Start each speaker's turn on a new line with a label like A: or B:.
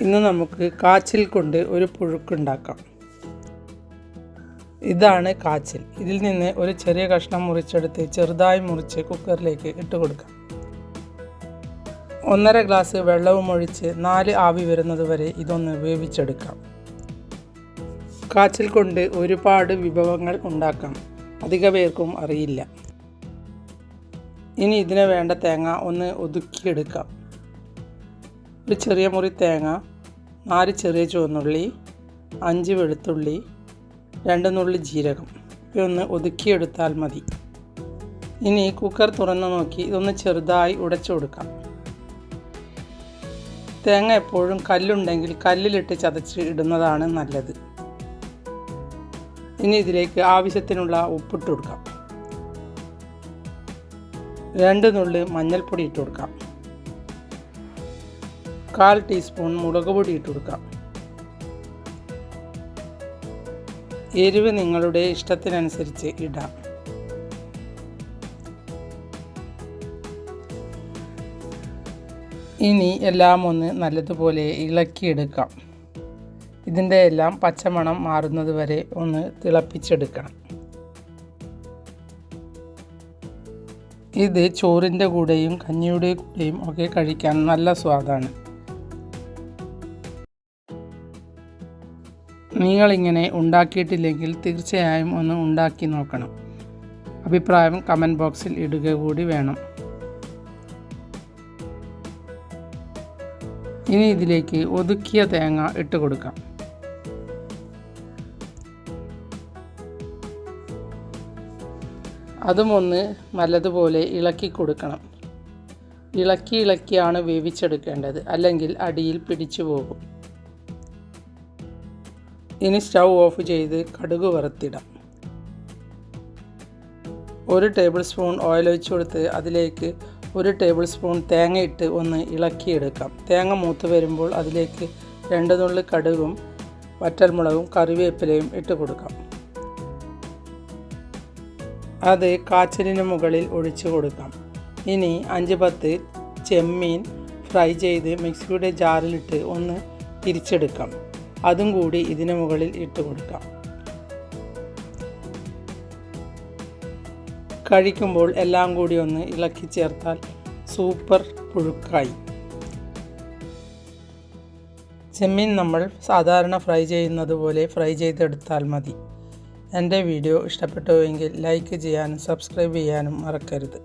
A: ഇന്ന് നമുക്ക് കാച്ചിൽ കൊണ്ട് ഒരു പുഴുക്കുണ്ടാക്കാം. ഇതാണ് കാച്ചിൽ. ഇതിൽ നിന്ന് ഒരു ചെറിയ കഷ്ണം മുറിച്ചെടുത്ത് ചെറുതായി മുറിച്ച് കുക്കറിലേക്ക് ഇട്ട് കൊടുക്കാം. ഒന്നര ഗ്ലാസ് വെള്ളവും ഒഴിച്ച് നാല് ആവി വരുന്നത് വരെ ഇതൊന്ന് വേവിച്ചെടുക്കാം. കാച്ചിൽ കൊണ്ട് ഒരുപാട് വിഭവങ്ങൾ ഉണ്ടാക്കാം. അധിക പേർക്കും അറിയില്ല. ഇനി ഇതിന് വേണ്ട തേങ്ങ ഒന്ന് ഒതുക്കിയെടുക്കാം. ഒരു ചെറിയ മുറി തേങ്ങ നാല് ചെറിയ ചുവന്നുള്ളി അഞ്ച് വെളുത്തുള്ളി രണ്ട് നുള്ളി ജീരകം. ഇതൊന്ന് ഒതുക്കിയെടുത്താൽ മതി. ഇനി കുക്കർ തുറന്നു നോക്കി ഇതൊന്ന് ചെറുതായി ഉടച്ചു കൊടുക്കാം. തേങ്ങ എപ്പോഴും കല്ലുണ്ടെങ്കിൽ കല്ലിലിട്ട് ചതച്ച് ഇടുന്നതാണ് നല്ലത്. ഇനി ഇതിലേക്ക് ആവശ്യത്തിനുള്ള ഉപ്പിട്ട് കൊടുക്കാം. രണ്ട് നുള്ളി മഞ്ഞൾപ്പൊടി ഇട്ട് കൊടുക്കാം. കാൽ ടീസ്പൂൺ മുളക് പൊടി ഇട്ട് കൊടുക്കാം. എരിവ് നിങ്ങളുടെ ഇഷ്ടത്തിനനുസരിച്ച് ഇടാം. ഇനി എല്ലാം ഒന്ന് നല്ലതുപോലെ ഇളക്കിയെടുക്കാം. ഇതിന്റെ എല്ലാം പച്ചമണം മാറുന്നത് വരെ ഒന്ന് തിളപ്പിച്ചെടുക്കണം. ഇത് ചോറിന്റെ കൂടെയും കഞ്ഞിയുടെ കൂടെയും ഒക്കെ കഴിക്കാൻ നല്ല സ്വാദാണ്. നിങ്ങളിങ്ങനെ ഉണ്ടാക്കിയിട്ടില്ലെങ്കിൽ തീർച്ചയായും ഒന്ന് ഉണ്ടാക്കി നോക്കണം. അഭിപ്രായം കമന്റ് ബോക്സിൽ ഇടുക കൂടി വേണം. ഇനി ഇതിലേക്ക് ഒതുക്കിയ തേങ്ങ ഇട്ട് കൊടുക്കാം. അതും ഒന്ന് നല്ലതുപോലെ ഇളക്കി കൊടുക്കണം. ഇളക്കി ഇളക്കിയാണ് വേവിച്ചെടുക്കേണ്ടത്. അല്ലെങ്കിൽ അടിയിൽ പിടിച്ചു പോകും. ഇനി സ്റ്റൗ ഓഫ് ചെയ്ത് കടുക് വറുത്തിടാം. ഒരു ടേബിൾ സ്പൂൺ ഓയിൽ ഒഴിച്ച് കൊടുത്ത് അതിലേക്ക് ഒരു ടേബിൾ സ്പൂൺ തേങ്ങ ഇട്ട് ഒന്ന് ഇളക്കിയെടുക്കാം. തേങ്ങ മൂത്ത് വരുമ്പോൾ അതിലേക്ക് രണ്ട് നുള്ളി കടുകും വറ്റൽമുളകും കറിവേപ്പിലയും ഇട്ട് കൊടുക്കാം. അത് കാച്ചിലിന് മുകളിൽ ഒഴിച്ചു കൊടുക്കാം. ഇനി അഞ്ച് പത്ത് ചെമ്മീൻ ഫ്രൈ ചെയ്ത് മിക്സിയുടെ ജാറിലിട്ട് ഒന്ന് തിരിച്ചെടുക്കാം. അതും കൂടി ഇതിന് മുകളിൽ ഇട്ട് കൊടുക്കാം. കഴിക്കുമ്പോൾ എല്ലാം കൂടി ഒന്ന് ഇളക്കി ചേർത്താൽ സൂപ്പർ പുഴുക്കായി. ചെമ്മീൻ നമ്മൾ സാധാരണ ഫ്രൈ ചെയ്യുന്നത് പോലെ ഫ്രൈ ചെയ്തെടുത്താൽ മതി. എന്റെ വീഡിയോ ഇഷ്ടപ്പെട്ടുവെങ്കിൽ ലൈക്ക് ചെയ്യാനും സബ്സ്ക്രൈബ് ചെയ്യാനും മറക്കരുത്.